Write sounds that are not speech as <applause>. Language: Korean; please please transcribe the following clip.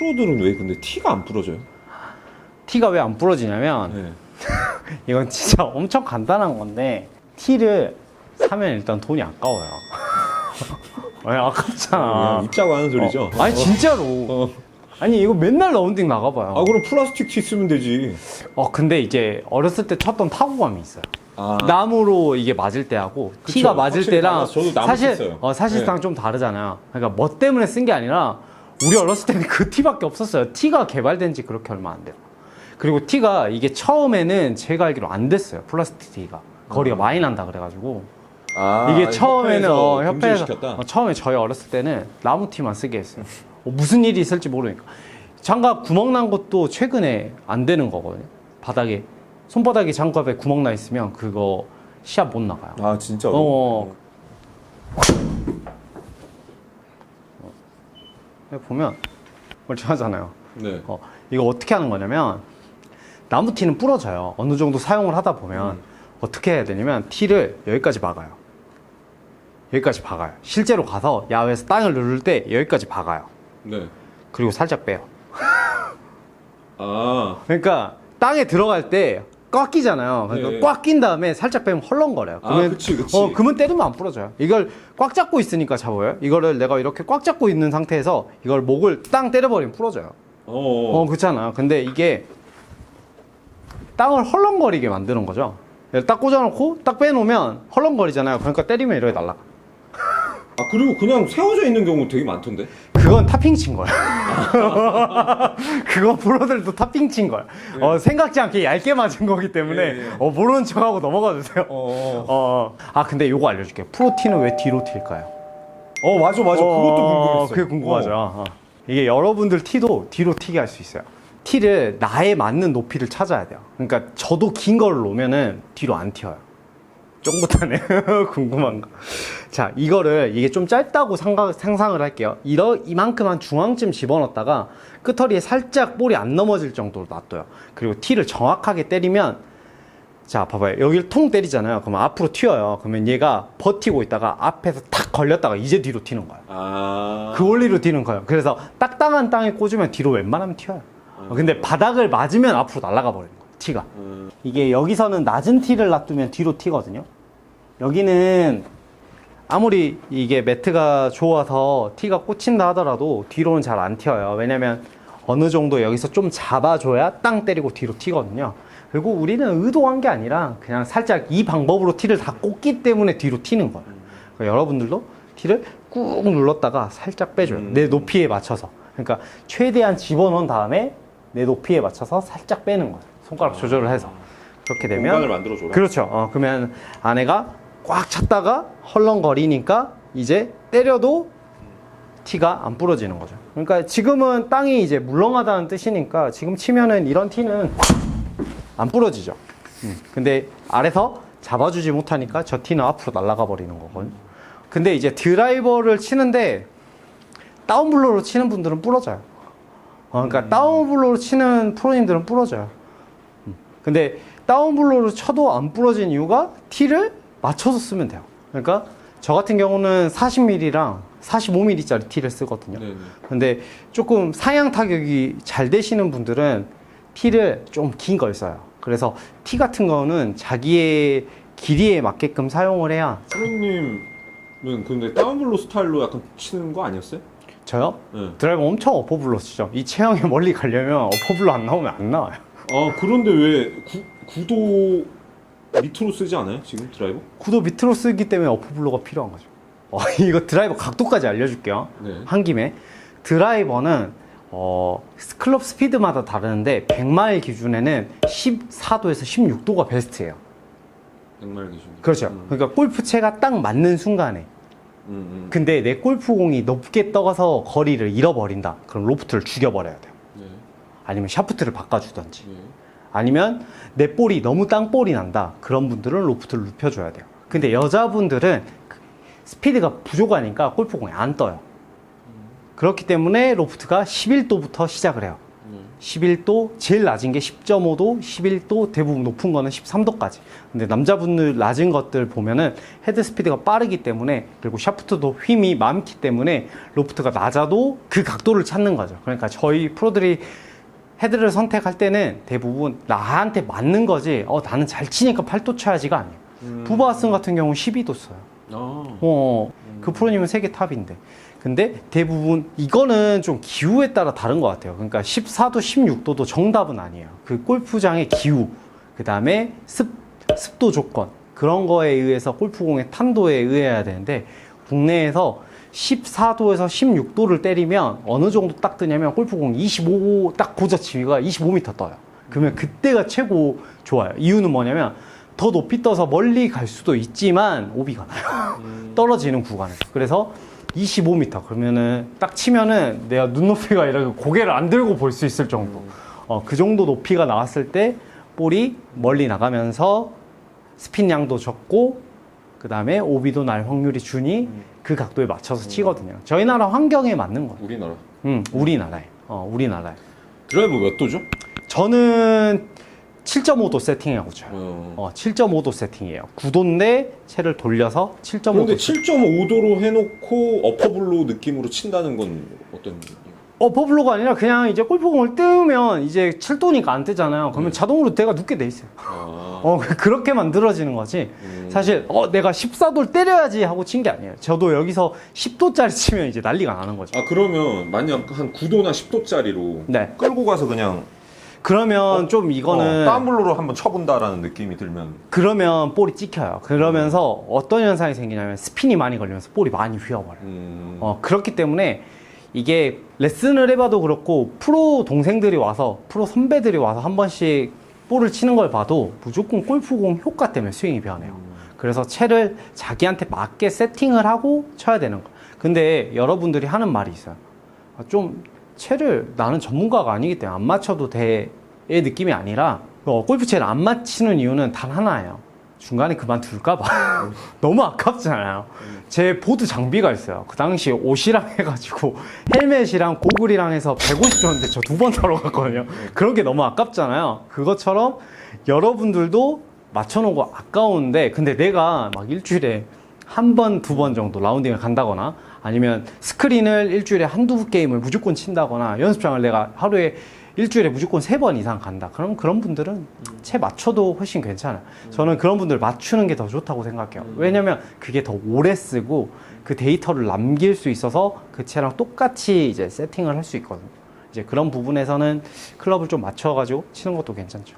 프로들은 왜 근데 티가 안 부러져요? 티가 왜 안 부러지냐면 네. <laughs> 이건 진짜 엄청 간단한 건데 티를 사면 일단 돈이 아까워요. <laughs> 왜 아깝잖아. 그냥 입자고 하는 소리죠. 어. 아니 진짜로. 어. 아니 이거 맨날 라운딩 나가봐요. 아 그럼 플라스틱 티 쓰면 되지. 어 근데 이제 어렸을 때 쳤던 타구감이 있어요. 아. 나무로 이게 맞을 때하고 그쵸. 티가 맞을 확실히 때랑 달라서 저도 나무 사실. 어, 사실상 네. 좀 다르잖아요. 그러니까 뭐 때문에 쓴 게 아니라 우리 어렸을 때는 그 티밖에 없었어요. 티가 개발된 지 그렇게 얼마 안 돼요. 그리고 티가 이게 처음에는 제가 알기로 안 됐어요. 플라스틱 티가 거리가 많이 난다 그래가지고 아, 이게 처음에는 어, 협회에서 금지시켰다. 어, 처음에 저희 어렸을 때는 나무 티만 쓰게 했어요. 어, 무슨 일이 있을지 모르니까 장갑 구멍 난 것도 최근에 안 되는 거거든요. 바닥에 손바닥에 장갑에 구멍 나 있으면 그거 시합 못 나가요. 아 진짜. 어. 여기 보면 멀쩡하잖아요. 네. 어, 이거 어떻게 하는 거냐면 나무 티는 부러져요. 어느 정도 사용을 하다 보면 음. 어떻게 해야 되냐면 티를 여기까지 박아요. 여기까지 박아요. 실제로 가서 야외에서 땅을 누를 때 여기까지 박아요. 네. 그리고 살짝 빼요. 아. 그러니까 땅에 들어갈 때 꽉 끼잖아요. 그러니까 네. 꽉 낀 다음에 살짝 빼면 헐렁거려요. 아, 그치, 그치. 어, 그러면 때리면 안 부러져요. 이걸 꽉 잡고 있으니까 잡아요. 이거를 내가 이렇게 꽉 잡고 있는 상태에서 이걸 목을 땅 때려버리면 부러져요. 어. 어, 그렇잖아. 근데 이게 땅을 헐렁거리게 만드는 거죠. 얘를 딱 꽂아놓고 딱 빼놓으면 헐렁거리잖아요. 그러니까 때리면 이렇게 날아가. 아 그리고 그냥 세워져 있는 경우 되게 많던데. 그건 탑핑 친 거야. <laughs> 그건 프로들도 탑핑 친 거야. 어, 생각지 않게 얇게 맞은 거기 때문에 네. 어, 모르는 척하고 넘어가 주세요. 어. 어. 아 근데 요거 알려줄게. 프로티는 왜 뒤로 튈까요? 어 맞아 맞아. 그것도 어, 궁금했어. 그게 궁금하죠. 어. 이게 여러분들 티도 뒤로 튀게 할 수 있어요. 티를 나에 맞는 높이를 찾아야 돼요. 그러니까 저도 긴 걸 놓으면은 뒤로 안 튀어요. 쫑긋하네. <laughs> 궁금한 거. 자, 이거를 이게 좀 짧다고 상가, 상상을 할게요. 이러, 이만큼 한 중앙쯤 집어넣었다가 끝허리에 살짝 볼이 안 넘어질 정도로 놔둬요. 그리고 티를 정확하게 때리면 자, 봐봐요. 여기를 통 때리잖아요. 그러면 앞으로 튀어요. 그러면 얘가 버티고 있다가 앞에서 탁 걸렸다가 이제 뒤로 튀는 거예요. 아. 그 원리로 뛰는 거예요. 그래서 딱딱한 땅에 꽂으면 뒤로 웬만하면 튀어요. 어, 근데 바닥을 맞으면 앞으로 날아가 버리는 거예요. 티가. 음. 이게 여기서는 낮은 티를 놔두면 뒤로 튀거든요. 여기는 아무리 이게 매트가 좋아서 티가 꽂힌다 하더라도 뒤로는 잘 안 튀어요. 왜냐면 어느 정도 여기서 좀 잡아줘야 땅 때리고 뒤로 튀거든요. 그리고 우리는 의도한 게 아니라 그냥 살짝 이 방법으로 티를 다 꽂기 때문에 뒤로 튀는 거예요. 그러니까 여러분들도 티를 꾹 눌렀다가 살짝 빼줘요. 음. 내 높이에 맞춰서. 그러니까 최대한 집어넣은 다음에 내 높이에 맞춰서 살짝 빼는 거예요. 손가락 조절을 해서. 그렇게 되면 공간을 만들어줘라. 그렇죠. 어, 그러면 아내가 꽉 찼다가 헐렁거리니까 이제 때려도 티가 안 부러지는 거죠. 그러니까 지금은 땅이 이제 물렁하다는 뜻이니까 지금 치면은 이런 티는 안 부러지죠. 음. 근데 아래서 잡아주지 못하니까 저 티는 앞으로 날아가 버리는 거거든요. 근데 이제 드라이버를 치는데 다운블로로 치는 분들은 부러져요. 어, 그러니까 다운블로로 치는 프로님들은 부러져요. 음. 근데 다운블로로 쳐도 안 부러진 이유가 티를 맞춰서 쓰면 돼요. 그러니까 저 같은 경우는 40mm랑 45mm짜리 티를 쓰거든요. 네네. 근데 조금 상향 타격이 잘 되시는 분들은 티를 좀 긴 걸 써요. 그래서 티 같은 거는 자기의 길이에 맞게끔 사용을 해야 프로님은 근데 다운블로 스타일로 약간 치는 거 아니었어요? 저요? 네. 드라이버 엄청 어퍼블로 치죠. 이 체형에 멀리 가려면 어퍼블로 안 나오면 안 나와요. 아 그런데 왜 구, 구도 밑으로 쓰지 않아요? 지금 드라이버? 구도 밑으로 쓰기 때문에 어퍼블로가 필요한 거죠. 어, <laughs> 이거 드라이버 각도까지 알려줄게요. 네. 한 김에 드라이버는 어, 클럽 스피드마다 다르는데 100마일 기준에는 14도에서 16도가 베스트예요. 100마일 기준. 그렇죠. 음. 그러니까 골프채가 딱 맞는 순간에 음, 음. 근데 내 골프공이 높게 떠가서 거리를 잃어버린다. 그럼 로프트를 죽여버려야 돼요. 네. 아니면 샤프트를 바꿔주던지. 네. 아니면 내 볼이 너무 땅볼이 난다. 그런 분들은 로프트를 눕혀줘야 돼요. 근데 여자분들은 그 스피드가 부족하니까 골프공이 안 떠요. 그렇기 때문에 로프트가 11도부터 시작을 해요. 네. 11도, 제일 낮은 게 10.5도, 11도, 대부분 높은 거는 13도까지. 근데 남자분들 낮은 것들 보면은 헤드 스피드가 빠르기 때문에 그리고 샤프트도 힘이 많기 때문에 로프트가 낮아도 그 각도를 찾는 거죠. 그러니까 저희 프로들이 헤드를 선택할 때는 대부분 나한테 맞는 거지, 어, 나는 잘 치니까 8도 쳐야지가 아니에요. 음. 부바슨 같은 경우는 12도 써요. 아. 어, 그 프로님은 세계 탑인데. 근데 대부분 이거는 좀 기후에 따라 다른 것 같아요. 그러니까 14도, 16도도 정답은 아니에요. 그 골프장의 기후, 그 다음에 습, 습도 조건, 그런 거에 의해서 골프공의 탄도에 의해야 되는데, 국내에서 14도에서 16도를 때리면 어느 정도 딱 뜨냐면 골프공 25, 딱 고저치기가 25m 떠요. 그러면 그때가 최고 좋아요. 이유는 뭐냐면 더 높이 떠서 멀리 갈 수도 있지만 오비가 나요. 음. <laughs> 떨어지는 구간에서. 그래서 25m 그러면은 딱 치면은 내가 눈높이가 이렇게 고개를 안 들고 볼 수 있을 정도. 어, 그 정도 높이가 나왔을 때 볼이 멀리 나가면서 스핀 양도 적고 그 다음에 오비도 날 확률이 주니 그 각도에 맞춰서 치거든요. 저희 나라 환경에 맞는 거예요. 우리나라. 음, 우리나라에. 어, 우리나라에. 드라이브 몇 도죠? 저는 7.5도 세팅하고 쳐요. 어. 어, 7.5도 세팅이에요. 9도인데 채를 돌려서 7.5도. 그런데 7.5도로 해놓고 어퍼블로 느낌으로 친다는 건 어떤 느낌? 어, 버블로가 아니라 그냥 이제 골프공을 뜨면 이제 7도니까 안 뜨잖아요. 그러면 네. 자동으로 내가 눕게 돼 있어요. 아. 어, 그렇게 만들어지는 거지. 음. 사실, 어, 내가 14도를 때려야지 하고 친 게 아니에요. 저도 여기서 10도짜리 치면 이제 난리가 나는 거죠. 아 그러면 만약 한 9도나 10도짜리로 네. 끌고 가서 그냥 그러면 좀 이거는. 어, 땀블로로 한번 쳐본다라는 느낌이 들면 그러면 볼이 찍혀요. 그러면서 어떤 현상이 생기냐면 스핀이 많이 걸리면서 볼이 많이 휘어버려요. 음. 어, 그렇기 때문에 이게 레슨을 해봐도 그렇고 프로 동생들이 와서 프로 선배들이 와서 한 번씩 볼을 치는 걸 봐도 무조건 골프공 효과 때문에 스윙이 변해요. 그래서 채를 자기한테 맞게 세팅을 하고 쳐야 되는 거. 근데 여러분들이 하는 말이 있어요. 아, 좀 채를 나는 전문가가 아니기 때문에 안 맞춰도 돼의 느낌이 아니라 어, 골프 채를 안 맞히는 이유는 단 하나예요. 중간에 그만둘까봐. <laughs> 너무 아깝잖아요. 제 보드 장비가 있어요. 그 당시에 옷이랑 해가지고 헬멧이랑 고글이랑 해서 150 줬는데 저 두 번 타러 갔거든요. 그런 게 너무 아깝잖아요. 그것처럼 여러분들도 맞춰놓은 거 아까운데 근데 내가 막 일주일에 한 번, 두 번 정도 라운딩을 간다거나 아니면 스크린을 일주일에 한두 게임을 무조건 친다거나 연습장을 내가 하루에 일주일에 무조건 세 번 이상 간다. 그럼 그런 분들은 채 맞춰도 훨씬 괜찮아요. 저는 그런 분들 맞추는 게 더 좋다고 생각해요. 왜냐면 그게 더 오래 쓰고 그 데이터를 남길 수 있어서 그 채랑 똑같이 이제 세팅을 할 수 있거든요. 이제 그런 부분에서는 클럽을 좀 맞춰가지고 치는 것도 괜찮죠.